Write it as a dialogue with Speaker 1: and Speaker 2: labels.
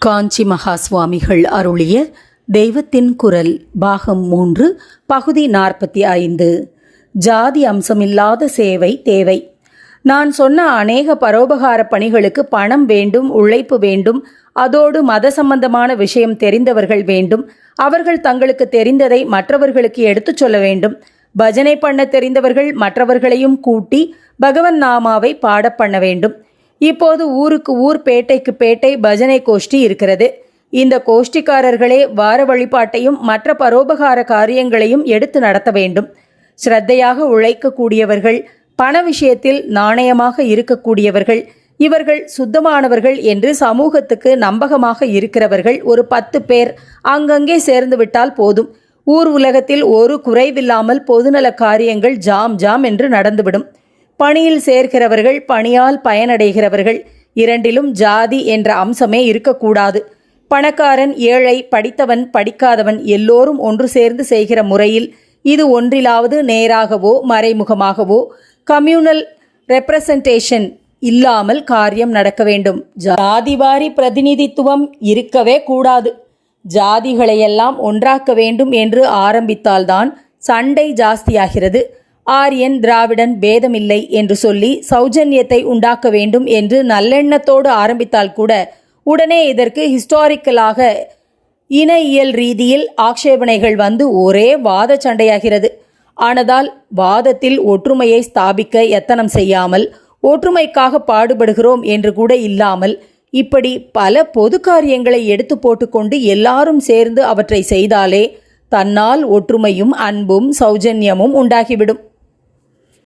Speaker 1: காஞ்சி மகா சுவாமிகள் அருளிய தெய்வத்தின் குரல் பாகம் மூன்று பகுதி நாற்பத்தி ஐந்து. ஜாதி அம்சமில்லாத சேவை தேவை. நான் சொன்ன அநேக பரோபகார பணிகளுக்கு பணம் வேண்டும் உழைப்பு வேண்டும் அதோடு மத சம்பந்தமான விஷயம் தெரிந்தவர்கள் வேண்டும். அவர்கள் தங்களுக்கு தெரிந்ததை மற்றவர்களுக்கு எடுத்துச் சொல்ல வேண்டும். பஜனை பண்ண தெரிந்தவர்கள் மற்றவர்களையும் கூட்டி பகவன் நாமாவை பாட பண்ண வேண்டும். இப்போது ஊருக்கு ஊர் பேட்டைக்கு பேட்டை பஜனை கோஷ்டி இருக்கிறது. இந்த கோஷ்டிக்காரர்களே வார வழிபாட்டையும் மற்ற பரோபகார காரியங்களையும் எடுத்து நடத்த வேண்டும். ஸ்ரத்தையாக உழைக்கக்கூடியவர்கள் பண விஷயத்தில் நாணயமாக இருக்கக்கூடியவர்கள் இவர்கள் சுத்தமானவர்கள் என்று சமூகத்துக்கு நம்பகமாக இருக்கிறவர்கள் ஒரு பத்து பேர் அங்கங்கே சேர்ந்து விட்டால் போதும். ஊர் உலகத்தில் ஒரு குறைவில்லாமல் பொதுநல காரியங்கள் ஜாம் ஜாம் என்று நடந்துவிடும். பணியில் சேர்கிறவர்கள் பணியால் பயனடைகிறவர்கள் இரண்டிலும் ஜாதி என்ற அம்சமே இருக்கக்கூடாது. பணக்காரன் ஏழை படித்தவன் படிக்காதவன் எல்லோரும் ஒன்று சேர்ந்து செய்கிற முறையில் இது ஒன்றிலாவது நேராகவோ மறைமுகமாகவோ கம்யூனல் ரெப்ரசன்டேஷன் இல்லாமல் காரியம் நடக்க வேண்டும். ஜாதிவாரி பிரதிநிதித்துவம் இருக்கவே கூடாது. ஜாதிகளையெல்லாம் ஒன்றாக்க வேண்டும் என்று ஆரம்பித்தால்தான் சண்டை ஜாஸ்தியாகிறது. ஆரியன் திராவிடன் பேதமில்லை என்று சொல்லி சௌஜன்யத்தை உண்டாக்க வேண்டும் என்று நல்லெண்ணத்தோடு ஆரம்பித்தால் கூட உடனே இதற்கு ஹிஸ்டாரிக்கலாக இன இயல் ரீதியில் ஆக்ஷேபனைகள் வந்து ஒரே வாத சண்டையாகிறது. ஆனதால் வாதத்தில் ஒற்றுமையை ஸ்தாபிக்க எத்தனம் செய்யாமல் ஒற்றுமைக்காக பாடுபடுகிறோம் என்று கூட இல்லாமல் இப்படி பல பொது காரியங்களை எடுத்து போட்டுக்கொண்டு எல்லாரும் சேர்ந்து அவற்றை செய்தாலே தன்னால் ஒற்றுமையும் அன்பும் சௌஜன்யமும் உண்டாகிவிடும்.